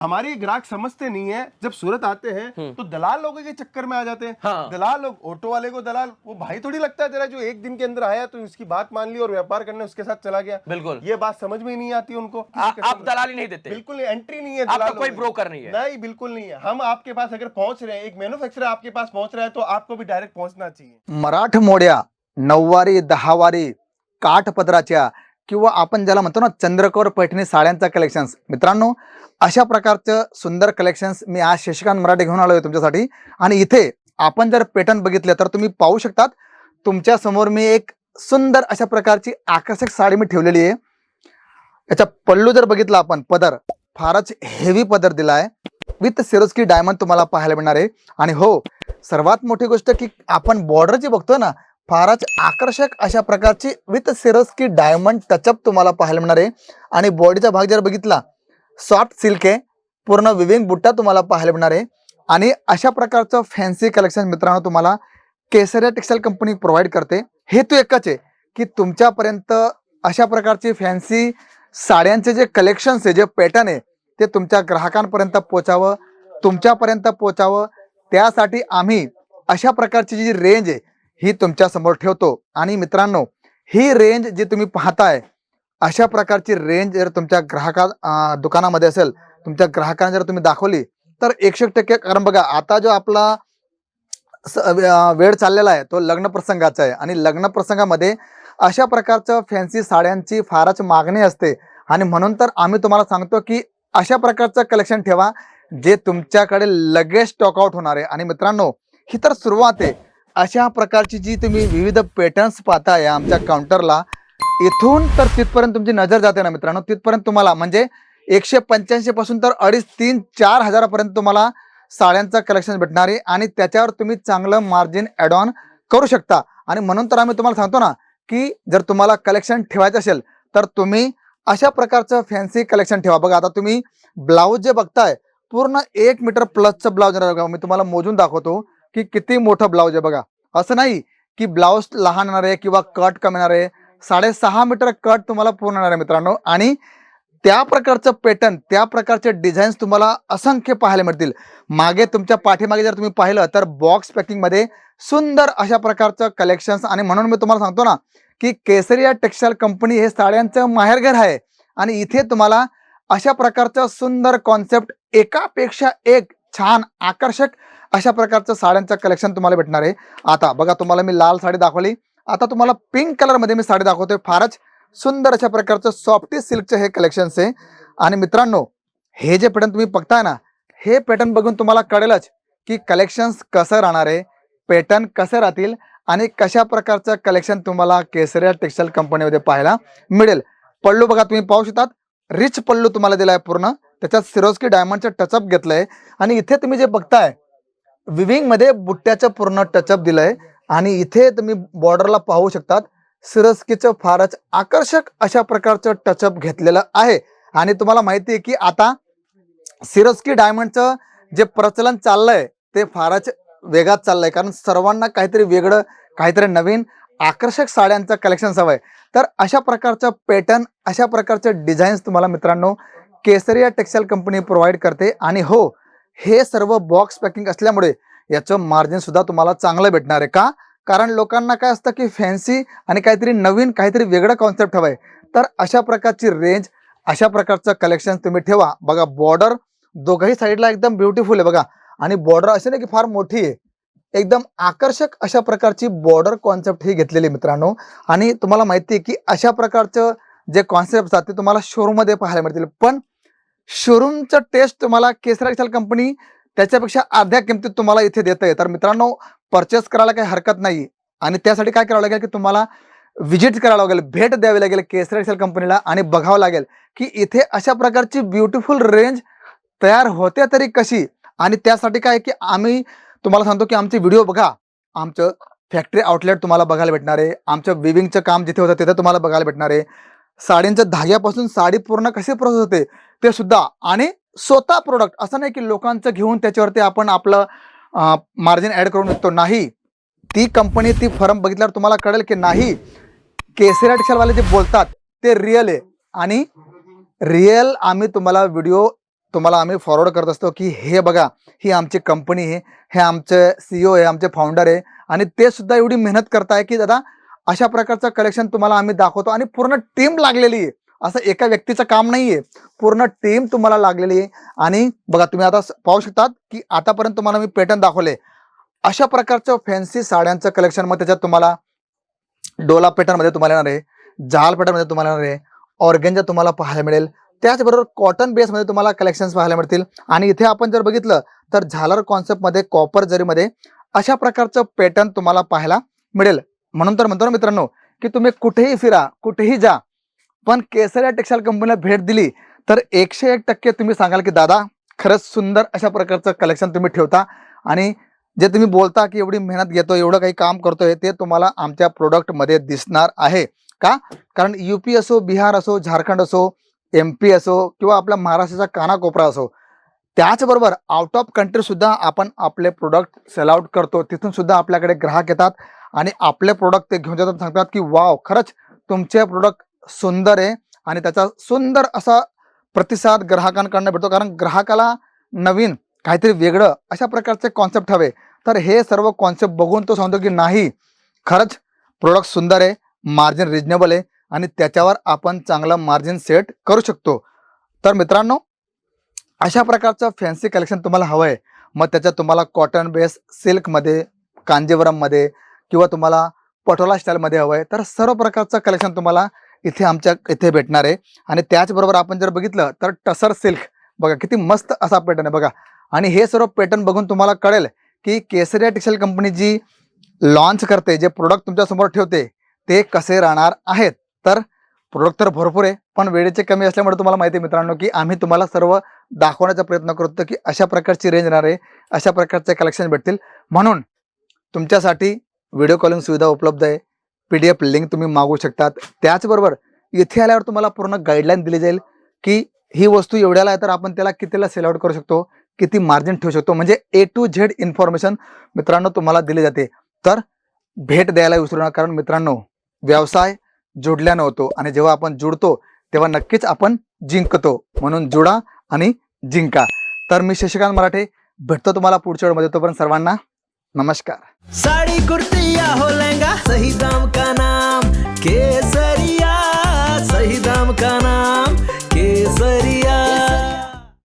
हमारे ग्राहक समझते नहीं है। जब सूरत आते हैं तो दलाल लोगों के चक्कर में आ जाते हैं। हाँ। दलाल लोग ऑटो वाले को दलाल वो भाई थोड़ी लगता है तेरा जो एक दिन के अंदर आया तो उसकी बात मान ली और व्यापार करने उसके साथ चला गया। बिल्कुल। ये बात समझ में नहीं आती उनको। आ- आप दलाली नहीं देते। बिल्कुल नहीं एंट्री नहीं है दलालों कोई ब्रोकर नहीं है। नहीं बिल्कुल नहीं है। हम आपके पास अगर पहुँच रहे हैं एक मैन्युफैक्चरर आपके पास पहुँच रहा है तो आपको भी डायरेक्ट पहुँचना चाहिए। मराठमोड्या नऊवारी दहावारी काठपदराच्या किंवा आपण ज्याला म्हणतो ना चंद्रकोर पैठणी साड्यांचा कलेक्शन्स मित्रांनो अशा प्रकारचं सुंदर कलेक्शन्स मी आज शशिकांत मराठे घेऊन आलो आहे तुमच्यासाठी. आणि इथे आपण जर पॅटर्न बघितले तर तुम्ही पाहू शकतात तुमच्यासमोर मी एक सुंदर अशा प्रकारची आकर्षक साडी मी ठेवलेली आहे. याचा पल्लू जर बघितला आपण पदर. फारच हेवी पदर दिला आहे विथ सिरोस्की डायमंड तुम्हाला पाहायला मिळणार आहे. आणि हो सर्वात मोठी गोष्ट की आपण बॉर्डर जी बघतोय ना फारच आकर्षक अशा प्रकारची विथ सिरोस्की डायमंड टचअप तुम्हाला पाहायला मिळणार आहे. आणि बॉडीचा भाग जर बघितला सॉफ्ट सिल्क आहे पूर्ण विविंग बुट्टा तुम्हाला पाहायला मिळणार आहे. आणि अशा प्रकारचं फॅन्सी कलेक्शन मित्रांनो तुम्हाला केसरिया टेक्सटाईल कंपनी प्रोव्हाइड करते. हेतू एकच आहे की तुमच्यापर्यंत अशा प्रकारची फॅन्सी साड्यांचे जे कलेक्शन्स आहे जे पॅटर्न आहे ते तुमच्या ग्राहकांपर्यंत पोचावं तुमच्यापर्यंत पोचावं त्यासाठी आम्ही अशा प्रकारची जी रेंज आहे ही तुमच्यासमोर ठेवतो. आणि मित्रांनो ही रेंज जी तुम्ही पाहताय अशा प्रकारची रेंज जर तुमच्या ग्राहका दुकानामध्ये असेल तुमच्या ग्राहकांना जर तुम्ही दाखवली तर एकशे टक्के कारण बघा आता जो आपला स- वेळ चाललेला आहे तो लग्न प्रसंगाचा आहे. आणि लग्न प्रसंगामध्ये अशा प्रकारचं फॅन्सी साड्यांची फारच मागणी असते. आणि म्हणून तर आम्ही तुम्हाला सांगतो की अशा प्रकारचं कलेक्शन ठेवा जे तुमच्याकडे लगेच स्टॉकआउट होणार आहे. आणि मित्रांनो ही तर सुरुवात आहे. अशा प्रकारची जी तुम्ही विविध पॅटर्न्स पाहताय आमच्या काउंटरला इथून तर तिथपर्यंत तुमची नजर जाते ना मित्रांनो? तिथपर्यंत तुम्हाला म्हणजे एकशे पंच्याऐंशी पासून तर अडीच तीन चार हजारापर्यंत तुम्हाला साड्यांचं कलेक्शन भेटणार आहे आणि त्याच्यावर तुम्ही चांगलं मार्जिन ॲड ऑन करू शकता. आणि म्हणून तर आम्ही तुम्हाला सांगतो ना की जर तुम्हाला कलेक्शन ठेवायचं असेल तर तुम्ही अशा प्रकारचं फॅन्सी कलेक्शन ठेवा. बघा आता तुम्ही ब्लाऊज जे बघताय पूर्ण एक मीटर प्लसचं ब्लाऊज मी तुम्हाला मोजून दाखवतो. की किती मोठं ब्लाऊज आहे बघा. असं नाही की ब्लाऊज लहान येणार आहे किंवा कट कमी येणार आहे. साडेसहा मीटर कट तुम्हाला पूर्ण येणार आहे मित्रांनो. आणि त्या प्रकारचं पॅटर्न त्या प्रकारचे डिझाईन्स तुम्हाला असंख्य पाहायला मिळतील. मागे तुमच्या पाठीमागे जर तुम्ही पाहिलं तर बॉक्स पॅकिंगमध्ये सुंदर अशा प्रकारचं कलेक्शन्स आणि म्हणून मी तुम्हाला सांगतो ना की केसरिया टेक्सटाईल कंपनी हे साड्यांचं माहेरघर आहे. आणि इथे तुम्हाला अशा प्रकारचं सुंदर कॉन्सेप्ट एकापेक्षा एक छान आकर्षक अशा प्रकारचं साड्यांचं कलेक्शन तुम्हाला भेटणार आहे. आता बघा तुम्हाला मी लाल साडी दाखवली. आता तुम्हाला पिंक कलरमध्ये मी साडी दाखवतोय. फारच सुंदर अशा प्रकारचं सॉफ्टी सिल्कचे हे कलेक्शन्स आहे. आणि मित्रांनो हे जे पॅटर्न तुम्ही बघताय ना हे पॅटर्न बघून तुम्हाला कळेलच की कलेक्शन्स कसं राहणार आहे पॅटर्न कसे राहतील आणि कशा प्रकारचं कलेक्शन तुम्हाला केसरिया टेक्सटाईल कंपनीमध्ये पाहायला मिळेल. पल्लू बघा तुम्ही पाहू शकतात. रिच पल्लू तुम्हाला दिलाय पूर्ण. त्याच्यात सिरोस्की डायमंडचं टचअप घेतलंय. आणि इथे तुम्ही जे बघताय विविंगमध्ये बुट्ट्याचं पूर्ण टचअप दिलंय. आणि इथे तुम्ही बॉर्डरला पाहू शकतात सिरोस्कीचं फारच आकर्षक अशा प्रकारचं टचअप घेतलेलं आहे. आणि तुम्हाला माहिती आहे की आता सिरस्की डायमंडचं जे प्रचलन चाललंय ते फारच वेगात चाललंय. कारण सर्वांना काहीतरी वेगळं काहीतरी नवीन आकर्षक साड्यांचं कलेक्शन हवंय. तर अशा प्रकारचं पॅटर्न अशा प्रकारचे डिझाईन्स तुम्हाला मित्रांनो केसरिया टेक्सटाईल कंपनी प्रोव्हाइड करते. आणि हो हे सर्व बॉक्स पॅकिंग असल्यामुळे याचं मार्जिन सुद्धा तुम्हाला चांगलं भेटणार आहे. का? कारण लोकांना काय असतं की फॅन्सी आणि काहीतरी नवीन काहीतरी वेगळं कॉन्सेप्ट हवंय. तर अशा प्रकारची रेंज अशा प्रकारचं कलेक्शन तुम्ही ठेवा. बघा बॉर्डर दोघही साईडला एकदम ब्युटिफुल आहे बघा. आणि बॉर्डर असे नाही की फार मोठी आहे. एकदम आकर्षक अशा प्रकारची बॉर्डर कॉन्सेप्ट ही घेतलेली आहे मित्रांनो. आणि तुम्हाला माहिती आहे की अशा प्रकारचं जे कॉन्सेप्ट असतात ते तुम्हाला शोरूममध्ये पाहायला मिळतील. पण शोरूमचं टेस्ट तुम्हाला केसरा टेक्सटाईल कंपनी त्याच्यापेक्षा अर्ध्या किमतीत तुम्हाला इथे देत आहे तर मित्रांनो परचेस करायला काही हरकत नाही. आणि त्यासाठी काय करावं लागेल की तुम्हाला व्हिजिट करावं लागेल भेट द्यावी लागेल केसरा टेक्सटाईल कंपनीला आणि बघावं लागेल की इथे अशा प्रकारची ब्युटिफुल रेंज तयार होते तरी कशी? आणि त्यासाठी काय की आम्ही तुम्हाला सांगतो की आमचे व्हिडिओ बघा. आमचं फॅक्टरी आउटलेट तुम्हाला बघायला भेटणार आहे. आमचं विविंगचं काम जिथे होतं तिथे तुम्हाला बघायला भेटणार आहे. साडींच्या धाग्यापासून साडी पूर्ण कशी प्रोसेस होते ते सुद्धा. आणि स्वतः प्रोडक्ट असं नाही की लोकांचं घेऊन त्याच्यावरती आपण आपलं मार्जिन ऍड करून विकतो. नाही. ती कंपनी ती फर्म बघितल्यावर तुम्हाला कळेल की नाही. केसरिया टेक्सटाईलवाले जे बोलतात ते रिअल आहे. आणि रिअल आम्ही तुम्हाला व्हिडिओ तुम्हाला आम्ही फॉरवर्ड करत असतो की हे बघा ही आमची कंपनी आहे हे आमचे सीईओ आहे आमचे फाउंडर आहे. आणि ते सुद्धा एवढी मेहनत करताय की दादा अशा प्रकारचं कलेक्शन तुम्हाला आम्ही दाखवतो आणि पूर्ण टीम लागलेली आहे. असं एका व्यक्तीचं काम नाहीये. पूर्ण टीम तुम्हाला लागलेली आहे. आणि बघा तुम्ही आता पाहू शकतात की आतापर्यंत तुम्हाला मी पॅटर्न दाखवले. अशा प्रकारचं फॅन्सी साड्यांचं कलेक्शन मग त्याच्यात तुम्हाला डोला पॅटर्नमध्ये तुम्हाला येणार आहे. जहाल पॅटर्नमध्ये तुम्हाला येणार आहे. ऑर्गेंजा तुम्हाला पाहायला मिळेल. त्याचबरोबर कॉटन बेसमध्ये तुम्हाला कलेक्शन्स पाहायला मिळतील. आणि इथे आपण जर बघितलं तर झालर कॉन्सेप्टमध्ये कॉपर जरीमध्ये अशा प्रकारचं पॅटर्न तुम्हाला पाहायला मिळेल. म्हणून तर म्हणतो ना मित्रांनो की तुम्ही कुठेही फिरा कुठेही जा पण केसरिया टेक्सटाईल कंपनीला भेट दिली तर एकशे एक टक्के तुम्ही सांगाल की दादा खरंच सुंदर अशा प्रकारचं कलेक्शन तुम्ही ठेवता आणि जे तुम्ही बोलता की एवढी मेहनत घेतो एवढं काही काम करतोय ते तुम्हाला आमच्या प्रोडक्टमध्ये दिसणार आहे. का? कारण युपी असो बिहार असो झारखंड असो एम पी असो किंवा आपल्या महाराष्ट्राचा कानाकोपरा असो त्याचबरोबर आउट ऑफ कंट्री सुद्धा आपण आपले प्रोडक्ट सेल आउट करतो. तिथून सुद्धा आपल्याकडे ग्राहक येतात आणि आपले प्रोडक्ट ते घेऊन जातात. सांगतात की वाव खरंच तुमचे प्रोडक्ट सुंदर आहे. आणि त्याचा सुंदर असा प्रतिसाद ग्राहकांकडनं भेटतो. कारण ग्राहकाला नवीन काहीतरी वेगळं अशा प्रकारचे कॉन्सेप्ट हवे. तर हे सर्व कॉन्सेप्ट बघून तो सांगतो की नाही खरंच प्रोडक्ट सुंदर आहे मार्जिन रिजनेबल आहे आणि त्याच्यावर आपण चांगलं मार्जिन सेट करू शकतो. तर मित्रांनो अशा प्रकारचं फॅन्सी कलेक्शन तुम्हाला हवं आहे मग त्याच्यात तुम्हाला कॉटन बेस सिल्कमध्ये कांजीवरममध्ये किंवा तुम्हाला पटोला स्टाईलमध्ये हवं आहे तर सर्व प्रकारचं कलेक्शन तुम्हाला इथे आमच्या इथे भेटणार आहे. आणि त्याचबरोबर आपण जर बघितलं तर टसर सिल्क बघा किती मस्त असा पॅटर्न आहे बघा. आणि हे सर्व पॅटर्न बघून तुम्हाला कळेल की केसरिया टेक्सटाईल कंपनी जी लॉन्च करते जे प्रोडक्ट तुमच्यासमोर ठेवते ते कसे राहणार आहेत. तर प्रोडक्ट तर भरपूर आहे पण वेळेचे कमी असल्यामुळे तुम्हाला माहिती आहे मित्रांनो की आम्ही तुम्हाला सर्व दाखवण्याचा प्रयत्न करतो की अशा प्रकारची रेंज येणार आहे अशा प्रकारचे कलेक्शन भेटतील. म्हणून तुमच्यासाठी व्हिडिओ कॉलिंग सुविधा उपलब्ध आहे पी डी एफ लिंक तुम्ही मागवू शकतात. त्याचबरोबर इथे आल्यावर तुम्हाला पूर्ण गाईडलाईन दिली जाईल की ही वस्तू एवढ्याला आहे तर आपण त्याला कितीला सेल आउट करू शकतो किती मार्जिन ठेवू शकतो म्हणजे ए टू झेड इन्फॉर्मेशन मित्रांनो तुम्हाला दिली जाते. तर भेट द्यायला विसरू नका कारण मित्रांनो व्यवसाय जोडल्यानं होतो आणि जेव्हा आपण जुडतो तेव्हा नक्कीच आपण जिंकतो. म्हणून जुडा आणि जिंका. तर मी शशिकांत मराठे भेटतो तुम्हाला पुढच्या वेळमध्ये. तोपर्यंत सर्वांना नमस्कार. साड़ी कुर्ती हो लहंगा सही दाम का नाम? केसरिया सही दाम का नाम? केसरिया